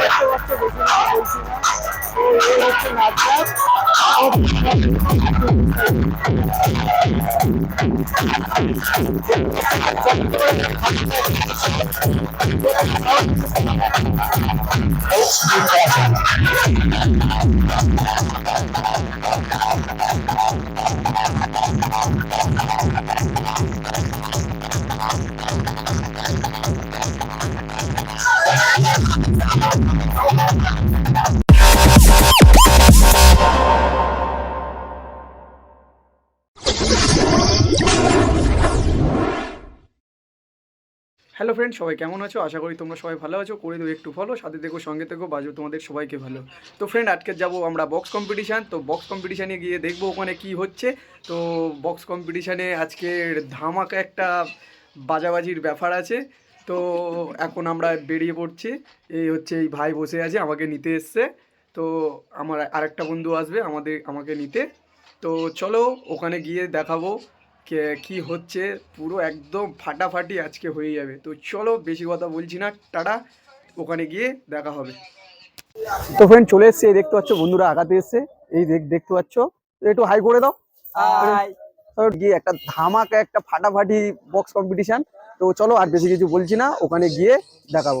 দেখতে পাচ্ছ বেশি না বলছি না তো এই হচ্ছে নাচগান Hello friend সবাই কেমন আছো? আশা করি তোমরা সবাই ভালো আছো। করে দেবো একটু ফলো সাথে দেখো, সঙ্গে থেকো বাজো তোমাদের সবাইকে ভালো। তো ফ্রেন্ড আজকে যাব আমরা বক্স কম্পিটিশান তো বক্স কম্পিটিশানে গিয়ে দেখব ওখানে কি হচ্ছে। তো বক্স কম্পিটিশানে আজকের ধামাকা একটা বাজাবাজির ব্যাপার আছে। তো এখন আমরা বেরিয়ে পড়ছি। এই হচ্ছে এই ভাই বসে আছে, আমাকে নিতে এসছে। তো আমার আরেকটা বন্ধু আসবে আমাদের, আমাকে নিতে। তো চলো, ওখানে গিয়ে দেখাবো। কে হচ্ছে? পুরো একদম ফাটাফাটি আজকে হয়ে যাবে। তো চলো বেশি কথা বলছি না। টাটা। ওখানে গিয়ে দেখা হবে। তো ফ্রেন্ড চলে এসছে এই দেখতে পাচ্ছ বন্ধুরা আগাতে এসছে। এই দেখ দেখতে পাচ্ছ? একটু হাই করে দাও। গিয়ে একটা ধামাকা একটা ফাটাফাটি বক্স কম্পিটিশন তো চলো আর বেশি কিছু বলছি না। ওখানে গিয়ে দেখাবো।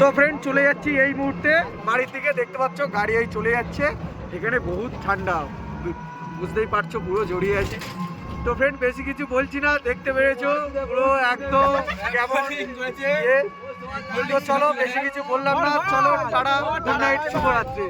তো ফ্রেন্ড চলে যাচ্ছি এই মুহূর্তে। বাড়ির দিকে দেখতে পাচ্ছ, গাড়ি এই চলে যাচ্ছে। এখানে বহুত ঠান্ডা। বুঝতেই পারছ, পুরো জড়িয়ে আছে। তো ফ্রেন্ড বেশি কিছু বলছি না, দেখতে পেরেছ? পুরো একদম কেমন চলো, বেশি কিছু বললাম না। চলো, টাটা। গুড নাইট শুভরাত্রি।